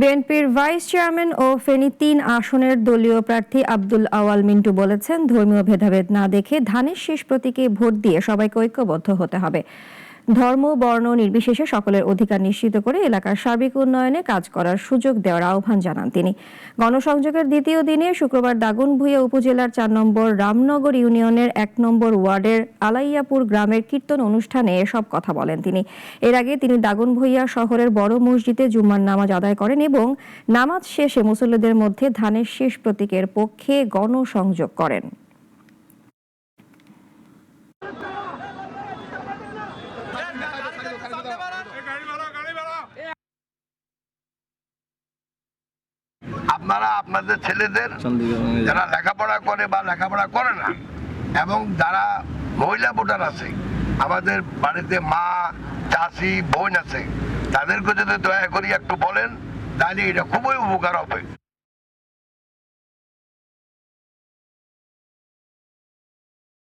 বিএনপির vice chairman ও ফেনী তিন আসনের দলীয় প্রার্থী আব্দুল আওয়াল মিন্টু বলেছেন, ধর্মীয় ভেদাভেদ না দেখে ধানের শেষ প্রতীকে ভোট দিয়ে সবাইকে ঐক্যবদ্ধ হতে হবে। ধর্ম, বর্ণ, নির্বিশেষে সকলের অধিকার নিশ্চিত করে এলাকার সার্বিক উন্নয়নে কাজ করার সুযোগ দেওয়ার আহ্বান জানান তিনি। গণসংযোগের দ্বিতীয় দিনে শুক্রবার দাগনভূঞা উপজেলার চার নম্বর রামনগর ইউনিয়নের এক নম্বর ওয়ার্ডের আলাইয়াপুর গ্রামের কীর্তন অনুষ্ঠানে এসব কথা বলেন তিনি। এর আগে তিনি দাগনভূঞা শহরের বড় মসজিদে জুম্মার নামাজ আদায় করেন এবং নামাজ শেষে মুসল্লিদের মধ্যে ধানের শেষ প্রতীকের পক্ষে গণসংযোগ করেন। আপনারা আপনাদের ছেলেদের যারা লেখাপড়া করে বা লেখাপড়া করে না এবং যারা মহিলা ভোটার আছে আমাদের বাড়িতে মা চাষি বোন আছে তাদেরকে যদি দয়া করি একটু বলেন তাহলে এটা খুবই উপকার হবে।